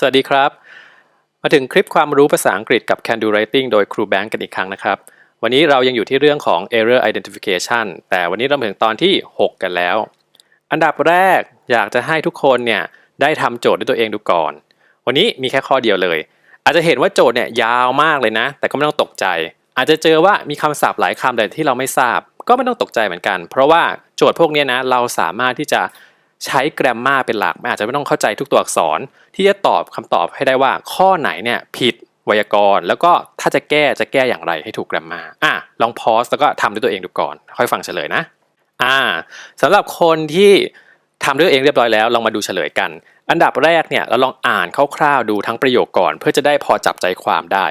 สวัสดีครับ มาถึงคลิปความรู้ภาษาอังกฤษกับ Can Do Writing โดยครูแบงก์กันอีกครั้งนะครับ วันนี้เรายังอยู่ที่เรื่องของ Error Identification แต่วันนี้เราถึงตอนที่ 6 กันแล้ว อันดับแรกอยากจะให้ทุกคนเนี่ยได้ทำโจทย์ด้วยตัวเองดูก่อน วันนี้มีแค่ข้อเดียวเลย อาจจะเห็นว่าโจทย์เนี่ยยาวมากเลยนะ แต่ก็ไม่ต้องตกใจ อาจจะเจอว่ามีคำศัพท์หลายคำแต่ที่เราไม่ทราบ ก็ไม่ต้องตกใจเหมือนกัน เพราะว่าโจทย์พวกนี้นะเราสามารถที่จะ ใช้แกรมมาเป็นหลักไม่อาจจะไม่ต้องเข้าใจทุกตัวอักษร ที่จะตอบคำตอบให้ได้ว่าข้อไหนเนี่ยผิดไวยากรณ์แล้วก็ถ้าจะแก้จะแก้อย่างไรให้ถูกแกรมมาอะลองพอสแล้วก็ทำด้วยตัวเองดูก่อน ค่อยฟังเฉลยนะอ่าสำหรับคนที่ทำด้วยตัวเองเรียบร้อยแล้วลองมาดูเฉลยกัน อันดับแรกเนี่ยเราลองอ่านคร่าวๆดูทั้งประโยคก่อน เพื่อจะได้พอจับใจความได้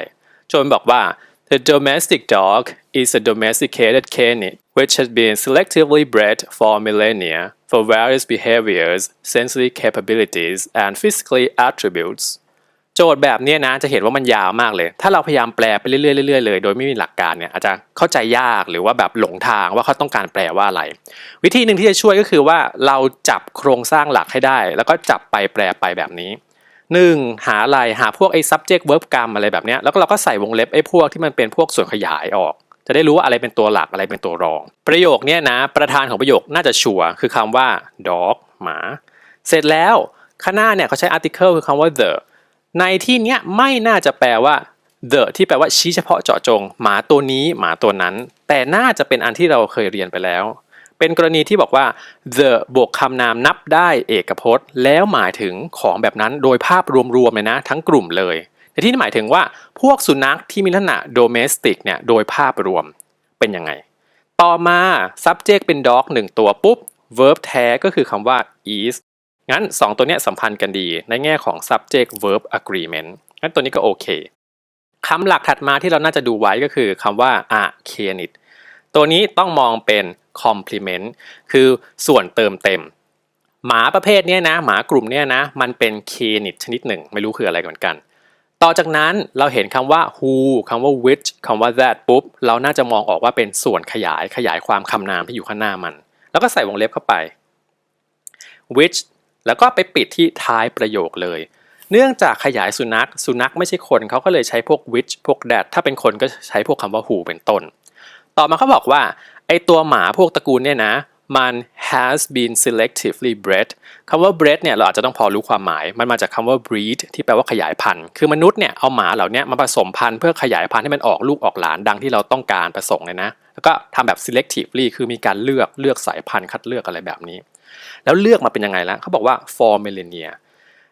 โจนบอกว่า The domestic dog is a domesticated canine which has been selectively bred for millennia for various behaviors, sensory capabilities, and physically attributes. โจทย์แบบนี้นะจะเห็นว่ามันยาวมากเลย ถ้าเราพยายามแปลไปเรื่อยๆเรื่อยๆเลย โดยไม่มีหลักการเนี่ยอาจจะเข้าใจยากหรือว่าแบบหลงทางว่าเขาต้องการแปลว่าอะไร วิธีหนึ่งที่จะช่วยก็คือว่าเราจับโครงสร้างหลักให้ได้ แล้วก็จับไปแปลไปแบบนี้ หนึ่งหาอะไรหาพวกไอ้ subject verb กรรมอะไรแบบเนี้ยแล้วก็เราก็ใส่วงเล็บไอ้พวกที่มันเป็นพวกส่วนขยายออก จะได้รู้ว่าอะไรเป็นตัวหลักอะไรเป็นตัวรอง ประโยคเนี้ยนะ ประธานของประโยคน่าจะชัวคือคำว่า dog หมา เสร็จแล้วข้างหน้าเนี่ยเขาใช้ article คือคำว่า the ในที่เนี้ยไม่น่าจะแปลว่า the ที่แปลว่าชี้เฉพาะเจาะจง หมาตัวนี้หมาตัวนั้น แต่น่าจะเป็นอันที่เราเคยเรียนไปแล้ว เป็นกรณีที่บอกว่า the บวกคำนามนับได้เอกพจน์ แล้วหมายถึงของแบบนั้นโดยภาพรวมๆเลยนะ ทั้งกลุ่มเลยในที่นี้หมายถึงว่าพวกสุนัขที่มีลักษณะ domestic เนี่ยโดยภาพรวมเป็นยังไง ต่อมา subject เป็น dog หนึ่งตัวปุ๊บ verb แท้ก็คือคำว่า is งั้น 2 ตัวเนี้ยสัมพันธ์กันดีในแง่ของ subject verb agreement งั้นตัวนี้ก็โอเคคำหลักถัดมาที่เราน่าจะดูไว้ก็คือคำว่า a c a n i t ตัวนี้ต้องมองเป็น complement คือส่วนเติมเต็ม หมาประเภทนี้นะ หมากลุ่มนี้นะ มันเป็น canid ชนิดหนึ่ง ไม่รู้คืออะไรเหมือนกัน ต่อจากนั้นเราเห็นคำว่า who คำว่า which คำว่า that ปุ๊บ เราน่าจะมองออกว่าเป็นส่วนขยายขยายความคำนามที่อยู่ข้างหน้ามัน แล้วก็ใส่วงเล็บเข้าไป which แล้วก็ไปปิดที่ท้ายประโยคเลย เนื่องจากขยายสุนัข สุนัขไม่ใช่คนเขาก็เลยใช้พวก which พวก that ถ้าเป็นคนก็ใช้พวกคำว่า who เป็นต้น ต่อมาเขาบอกว่าไอตัวหมาพวกตระกูลเนี่ยนะ มัน has been selectively bred คำว่า bred เนี่ยเราอาจจะต้องพอรู้ความหมาย มันมาจากคำว่า breed ที่แปลว่าขยายพันธุ์ คือมนุษย์เนี่ยเอาหมาเหล่านี้มาผสมพันธุ์เพื่อขยายพันธุ์ให้มันออกลูกออกหลานดังที่เราต้องการประสงค์เลยนะ แล้วก็ทำแบบ selectively คือมีการเลือกเลือกสายพันธุ์คัดเลือกอะไรแบบนี้ แล้วเลือกมาเป็นยังไงล้วเขาบอกว่า for millennia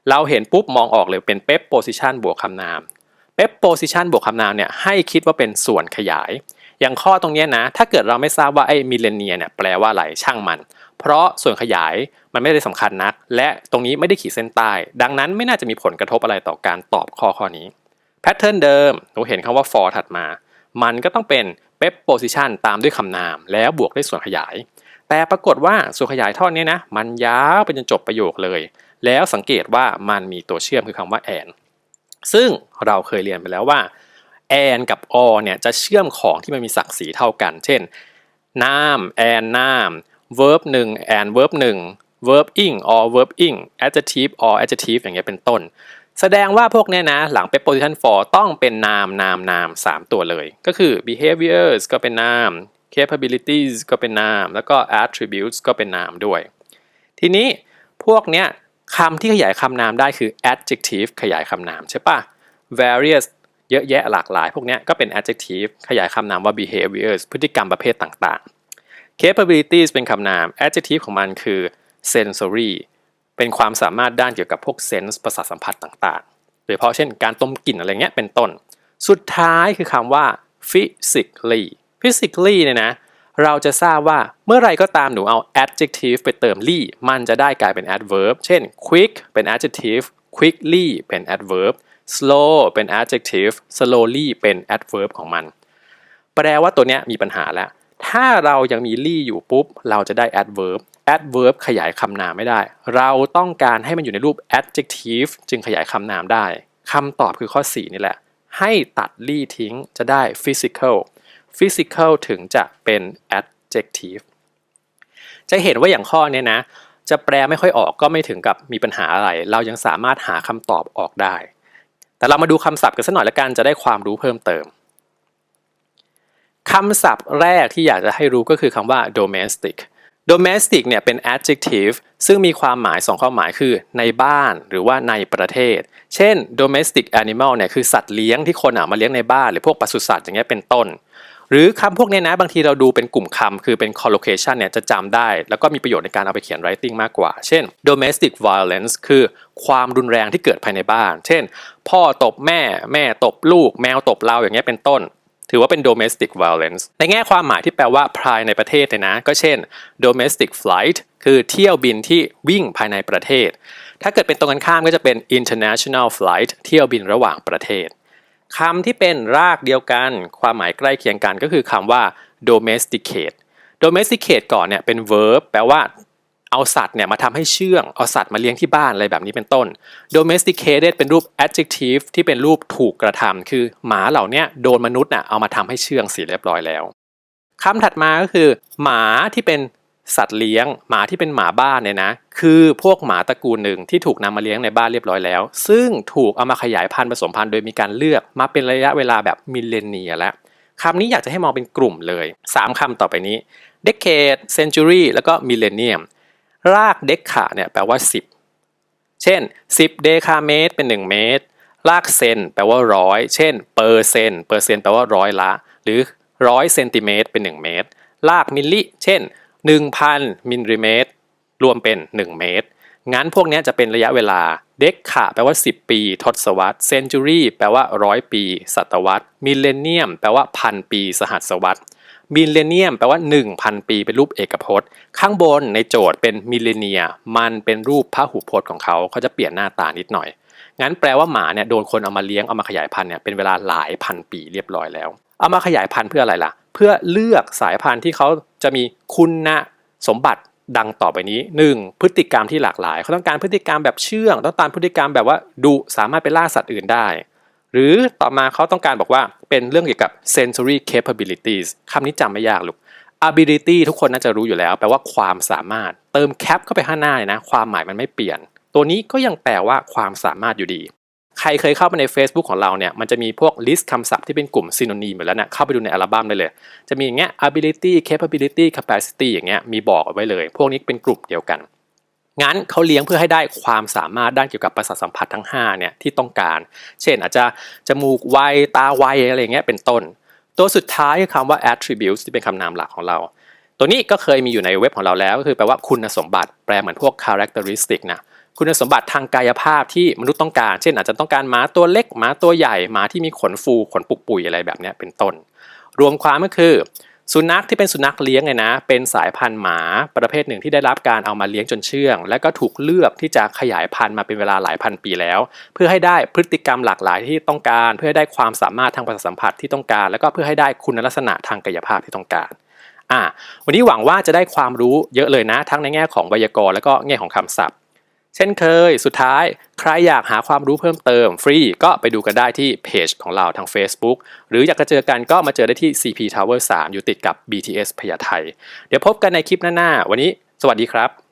เราเห็นปุ๊บมองออกเลยเป็น pep position บวกคำนาม pep position บวกคำนามเนี่ยให้คิดว่าเป็นส่วนขยาย อย่างข้อตรงนี้นะ ถ้าเกิดเราไม่ทราบว่าไอ้มิเลเนียเนี่ยแปลว่าอะไรช่างมัน เพราะส่วนขยายมันไม่ได้สำคัญนัก และตรงนี้ไม่ได้ขีดเส้นใต้ ดังนั้นไม่น่าจะมีผลกระทบอะไรต่อการตอบข้อข้อนี้แพทเทิร์นเดิมหนูเห็นคำว่า for ถัดมา มันก็ต้องเป็น pep position ตามด้วยคำนาม แล้วบวกด้วยส่วนขยาย แต่ปรากฏว่าส่วนขยายท่อนนี้นะ มันยาวไปจนจบประโยคเลย แล้วสังเกตว่ามันมีตัวเชื่อมคือคำว่า and ซึ่งเราเคยเรียนไปแล้วว่า and กับ or เนี่ยจะเชื่อมของที่มันมีศักดิ์ศรีเท่ากัน เช่นนาม and นาม verb 1 and verb 1 verb ing or verb ing adjective or adjective อย่างเงี้ยเป็นต้น แสดงว่าพวกเนี้ยนะ หลัง preposition for ต้องเป็นนามนามนาม3ตัวเลย ก็คือ behaviors ก็เป็นนาม capabilities ก็เป็นนาม แล้วก็ attributes ก็เป็นนามด้วย ทีนี้พวกเนี้ยคำที่ขยายคำนามได้คือ adjective ขยายคำนามใช่ปะ various เยอะแยะหลากหลาย พวกนี้ก็เป็น adjective ขยายคำนามว่า behaviors พฤติกรรมประเภทต่างๆ capabilities เป็นคำนาม adjective ของมันคือ sensory เป็นความสามารถด้านเกี่ยวกับพวก sense ประสาทสัมผัสต่างๆ โดยเฉพาะเช่นการต้มกลิ่นอะไรเงี้ยเป็นต้น สุดท้ายคือคำว่า physically physically เนี่ยนะเราจะทราบว่าเมื่อไรก็ตามหนูเอา adjective ไปเติม ly มันจะได้กลายเป็น adverb เช่น quick เป็น adjective quickly เป็น adverb slow เป็น adjective slowly เป็น adverb ของมัน แปลว่าตัวเนี้ยมีปัญหาแล้ว ถ้าเรายังมี ly อยู่ปุ๊บ เราจะได้ adverb adverb ขยายคำนามไม่ได้ เราต้องการให้มันอยู่ในรูป adjective จึงขยายคำนามได้คำตอบคือข้อ 4 นี่แหละ ให้ตัด ly ทิ้งจะได้ physical physical ถึงจะเป็น adjective จะเห็นว่าอย่างข้อเนี้ยนะ จะแปลไม่ค่อยออกก็ไม่ถึงกับมีปัญหาอะไร เรายังสามารถหาคำตอบออกได้ แต่เรามาดูคำศัพท์กันสักหน่อยละกันจะได้ความรู้เพิ่มเติมคำศัพท์แรกที่อยากจะให้รู้ก็คือคำว่า domestic domestic เนี่ยเป็น adjective ซึ่งมีความหมายสองความหมายคือในบ้านหรือว่าในประเทศ เช่น domestic animal เนี่ยคือสัตว์เลี้ยงที่คนเอามาเลี้ยงในบ้าน หรือพวกปศุสัตว์อย่างเงี้ยเป็นต้น หรือคำพวกนี้นะบางทีเราดูเป็นกลุ่มคำคือเป็น collocation เนี่ยจะจำได้ แล้วก็มีประโยชน์ในการเอาไปเขียน writing มากกว่า เช่น domestic violence คือความรุนแรงที่เกิดภายในบ้าน เช่น พ่อตบแม่แม่ตบลูก แมวตบเราอย่างเงี้ยเป็นต้น ถือว่าเป็น domestic violence ในแง่ความหมายที่แปลว่าภายในประเทศเนี่ยนะ ก็เช่น domestic flight คือเที่ยวบินที่วิ่งภายในประเทศ ถ้าเกิดเป็นตรงกันข้ามก็จะเป็น international flight เที่ยวบินระหว่างประเทศ คำที่เป็นรากเดียวกัน ความหมายใกล้เคียงกันก็คือคำว่า domesticate domesticate ก่อนเนี่ยเป็น verb แปลว่าเอาสัตว์เนี่ยมาทำให้เชื่อง เอาสัตว์มาเลี้ยงที่บ้านอะไรแบบนี้เป็นต้น domesticated เป็นรูป adjective ที่เป็นรูปถูกกระทำคือหมาเหล่านี้โดนมนุษย์น่ะเอามาทำให้เชื่องเสียเรียบร้อยแล้วคำถัดมาก็คือ หมาที่เป็น สัตว์เลี้ยงหมาที่เป็นหมาบ้านเนี่ยนะคือพวกหมาตระกูลหนึ่งที่ถูกนำมาเลี้ยงในบ้านเรียบร้อยแล้ว ซึ่งถูกเอามาขยายพันธุ์ผสมพันธุ์โดยมีการเลือกมาเป็นระยะเวลาแบบมิลเลนเนียแล้วคำนี้อยากจะให้มองเป็นกลุ่มเลย 3คำต่อไปนี้ decade century แล้วก็ millennium รากเด็กขาเนี่ยแปลว่า 10 เช่น 10 เดคาเมตรเป็น 1 เมตร รากเซนแปลว่าร้อยเช่นเปอร์เซนเปอร์เซนแปลว่าร้อยละ หรือร้อยเซนติเมตรเป็น 1 เมตร รากมิลลิ เช่น 1,000มิลลิเมตรรวมเป็น 1 เมตร งั้นพวกนี้จะเป็นระยะเวลา เด็กขาแปลว่า 10 ปี ทศวรรษเซนจูรี่แปลว่าร้อยปี ศตวรรษมิลเลนเนียม แปลว่าพันปี สหัสวรรษมิลเลนเนียมแปลว่า 1,000 ปีเป็นรูปเอกพจน์ ข้างบนในโจทย์เป็นมิลเลเนีย มันเป็นรูปพหูพจน์ของเขาเขาจะเปลี่ยนหน้าตานิดหน่อย งั้นแปลว่าหมาเนี่ยโดนคนเอามาเลี้ยงเอามาขยายพันธุ์เนี่ยเป็นเวลาหลายพันปีเรียบร้อยแล้ว เอามาขยายพันธุ์เพื่ออะไรล่ะ เพื่อเลือกสายพันธุ์ที่เขาจะมีคุณสมบัติดังต่อไปนี้ 1. พฤติกรรมที่หลากหลาย เขาต้องการพฤติกรรมแบบเชื่อง ต้องการพฤติกรรมแบบว่าดุสามารถไปล่าสัตว์อื่นได้ หรือต่อมาเขาต้องการบอกว่าเป็นเรื่องเกี่ยวกับ sensory capabilities คำนี้จำไม่ยากลูก ability ทุกคนน่าจะรู้อยู่แล้ว แปลว่าความสามารถ เติม cap เข้าไปข้างหน้าเลยนะ ความหมายมันไม่เปลี่ยน ตัวนี้ก็ยังแปลว่าความสามารถอยู่ดี ใครเคยเข้าไปใน Facebook ของเราเนี่ยมันจะมีพวก list คำศัพท์ที่เป็นกลุ่ม synonym อยู่แล้วเนะเข้าไปดูในอัลบั้มได้เลย จะมีอย่างเงี้ย ability capability capacity อย่างเงี้ยมีบอกเอาไว้เลย พวกนี้เป็นกลุ่มเดียวกัน งั้นเขาเลี้ยงเพื่อให้ได้ความสามารถด้านเกี่ยวกับประสาทสัมผัสทั้ง5เนี่ยที่ต้องการ เช่นอาจจะจมูกไวตาไวอะไรเงี้ยเป็นต้น ตัวสุดท้ายคือคำว่า attributes ที่เป็นคำนามหลักของเราตัวนี้ก็เคยมีอยู่ในเว็บของเราแล้วก็คือแปลว่าคุณสมบัติแปลเหมือนพวก characteristic นะ คุณสมบัติทางกายภาพที่มนุษย์ต้องการ เช่นอาจจะต้องการหมาตัวเล็กหมาตัวใหญ่หมาที่มีขนฟูขนปุกปุยอะไรแบบนี้เป็นต้น รวมความก็คือ สุนัขที่เป็นสุนัขเลี้ยงไงนะ เป็นสายพันธุ์หมาประเภทหนึ่งที่ได้รับการเอามาเลี้ยงจนเชื่อง และก็ถูกเลือกที่จะขยายพันธุ์มาเป็นเวลาหลายพันปีแล้ว เพื่อให้ได้พฤติกรรมหลากหลายที่ต้องการ เพื่อให้ได้ความสามารถทางประสาทสัมผัสที่ต้องการ แล้วก็เพื่อให้ได้คุณลักษณะทางกายภาพที่ต้องการอ่าวันนี้หวังว่าจะได้ความรู้เยอะเลยนะ ทั้งในแง่ของไวยากรณ์แล้วก็แง่ของคำศัพท์ เช่นเคย สุดท้ายใครอยากหาความรู้เพิ่มเติมฟรีก็ไปดูกันได้ที่เพจของเราทาง Facebook หรืออยากจะเจอกันก็มาเจอได้ที่ CP Tower 3 อยู่ติดกับ BTS พญาไทเดี๋ยวพบกันในคลิปหน้าๆวันนี้ สวัสดีครับ